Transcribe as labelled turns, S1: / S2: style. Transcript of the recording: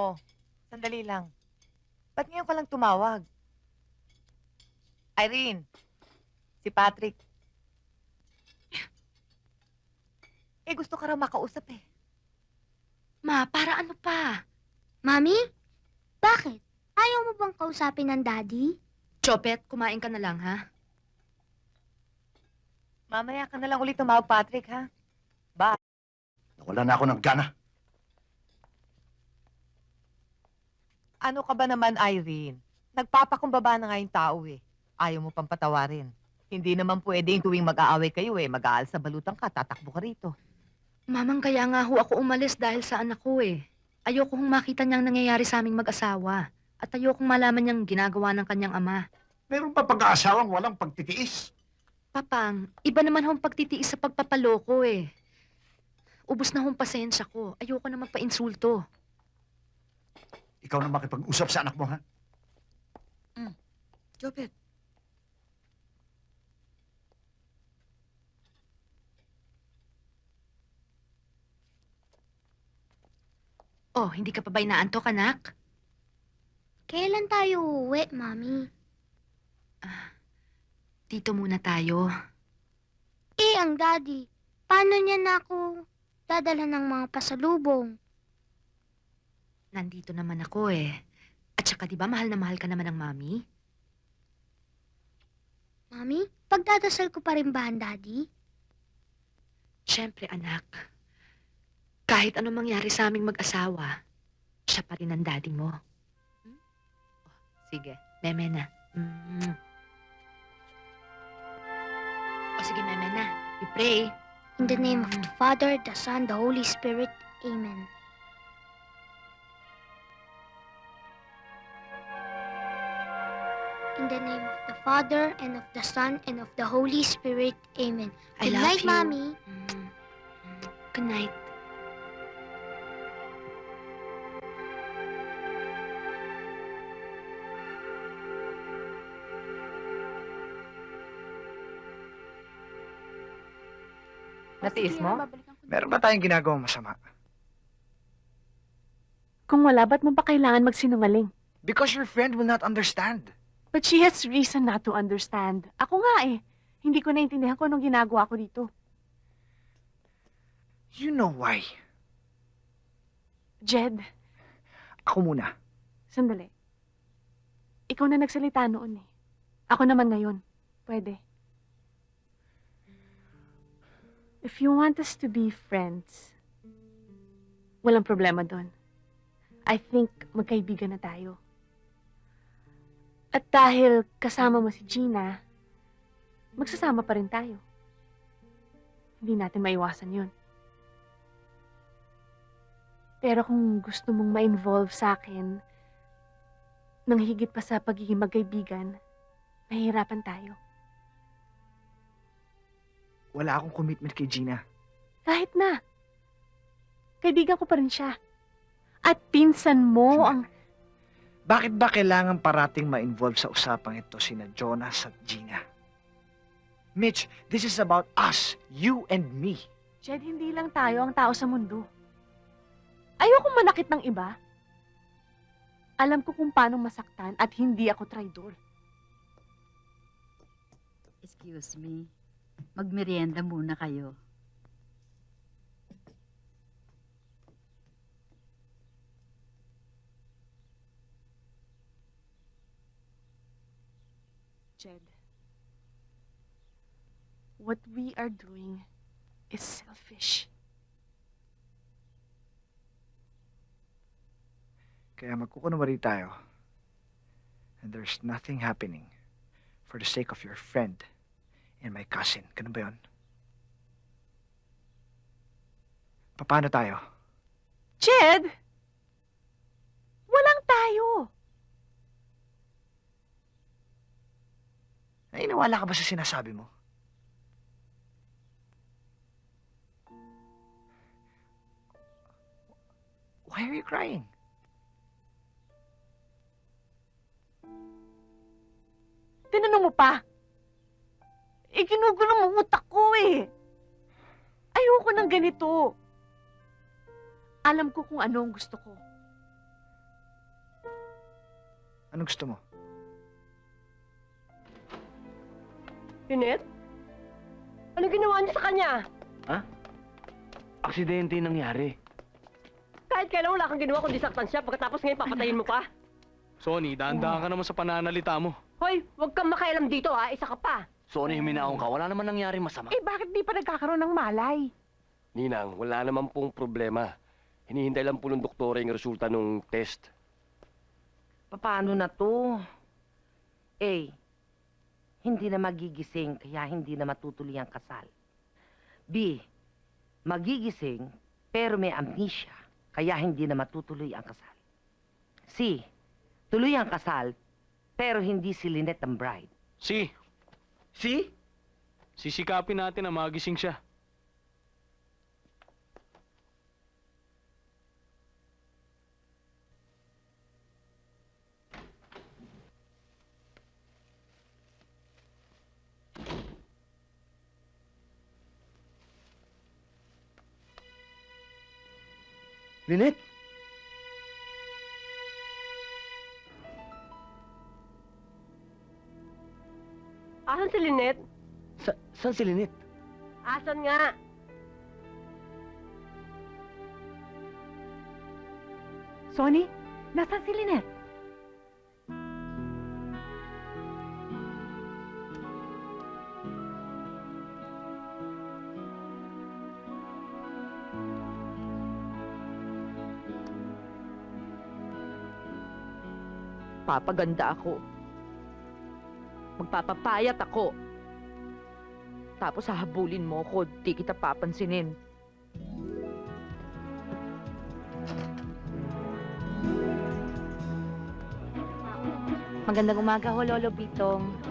S1: Oh, sandali lang. Ba't ngayon ka lang tumawag? Irene, si Patrick. Eh, gusto ka raw makausap eh.
S2: Ma, para ano pa?
S3: Mami? Bakit? Ayaw mo bang kausapin ng daddy?
S2: Chopet, kumain ka na lang, ha?
S1: Mamaya ka na lang ulit tumawag, Patrick, ha?
S4: Wala na ako ng gana.
S1: Ano ka ba naman, Irene? Nagpapakumbaba na nga yung tao eh. Ayaw mo pang patawarin. Hindi naman pwedeng tuwing mag-aaway kayo eh, mag-aal sa balutan ka, tatakbo ka rito.
S2: Mamang, kaya nga ho ako umalis dahil sa anak ko eh. Ayoko hong makita niyang nangyayari sa aming mag-asawa. At ayokong malaman niyang ginagawa ng kanyang ama.
S4: Meron pa pag-aasawang walang pagtitiis.
S2: Papang, iba naman hong pagtitiis sa pagpapaloko eh. Ubus na hong pasensya ko. Ayoko na magpa-insulto.
S4: Ikaw na makipag-usap sa anak mo, ha?
S1: Jopet.
S2: Oh, hindi ka pa ba inaantok, anak?
S3: Kailan tayo uuwi, Mami?
S2: Dito muna tayo.
S3: Eh, ang daddy. Paano niya na ako dadala ng mga pasalubong?
S2: Nandito naman ako eh. At saka, di ba, mahal na mahal ka naman ng mami?
S3: Mami, pagdadasal ko pa rin ba ang daddy?
S2: Siyempre, anak. Kahit anong mangyari sa aming mag-asawa, siya pa rin ang daddy mo. Hmm? Oh, sige, meme na. Mm. O sige, meme na. We pray.
S3: In the name of the Father, the Son, the Holy Spirit. Amen. In the name of the Father, and of the Son, and of the Holy Spirit. Amen.
S2: I
S3: Good
S2: love
S3: night,
S2: you.
S3: Mommy.
S2: Mm. Mm. Good night.
S1: Natiis mo?
S5: Meron ba tayong ginagawang masama?
S6: Kung wala, ba't mo pa kailangan magsinungaling?
S5: Because your friend will not understand.
S6: But she has reason not to understand. Ako nga eh. Hindi ko naintindihan kung anong ginagawa ko dito.
S5: You know why.
S6: Jed,
S5: Ako muna.
S6: sandali. Ikaw na nagsalita noon eh. Ako naman ngayon. Pwede. If you want us to be friends, walang problema doon. I think magkaibigan na tayo. At dahil kasama mo si Gina, magsasama pa rin tayo. Hindi natin maiwasan yun. Pero kung gusto mong ma-involve sa akin, nang higit pa sa pagiging magkaibigan, mahihirapan tayo.
S5: Wala akong commitment kay Gina.
S6: Kahit na. Kaibigan ko pa rin siya. At pinsan mo ang...
S5: Bakit ba kailangan parating ma-involve sa usapang ito sina Jonas at Gina? Mitch, this is about us, you and me.
S6: Jed, hindi lang tayo ang tao sa mundo. Ayokong manakit ng iba. Alam ko kung paano masaktan at hindi ako traidor.
S7: Excuse me. Magmerienda muna kayo.
S6: Jed, what we are doing is selfish.
S5: Kaya magkukunwari tayo. And there's nothing happening for the sake of your friend and my cousin. Ganun ba yun? Paano tayo?
S6: Jed! Walang tayo!
S5: Nainiwala ka ba sa sinasabi mo? Why are you crying?
S6: Tinanong mo pa? Eh, ginugulo mo utak ko eh. Ayoko ng ganito. Alam ko kung ano ang gusto ko.
S5: Anong gusto mo?
S8: Lynette? Ano ginawa niyo sa kanya?
S9: Aksidente yung nangyari.
S8: Kahit kailan wala kang ginawa kundi saktan siya pagkatapos ngayon papatayin mo pa.
S9: Sonny, dahan-dahan ka naman sa pananalita mo.
S8: Hoy, huwag kang makailam dito ha, isa ka pa.
S9: Sonny, huminaon ka. Wala naman nangyari masama.
S10: Eh, bakit di pa nagkakaroon ng malay?
S11: Ninang, wala naman pong problema. Hinihintay lang po ng doktora yung resulta ng test.
S12: Paano na to? A. Hindi na magigising kaya hindi na matutuloy ang kasal. B. Magigising pero may amnesia kaya hindi na matutuloy ang kasal. C. Tuloy ang kasal pero hindi si Lynette ang bride.
S9: Si,
S12: C.
S9: sisikapin natin na magising siya.
S12: Lynette?
S8: Asan si Lynette?
S9: Sa saan si Lynette?
S8: Asan nga?
S10: Sonny, nasaan si Lynette?
S13: Papaganda ako. Magpapapayat ako. Tapos hahabulin mo ako, di kita papansinin.
S2: Magandang umaga ho, Lolo Bitong.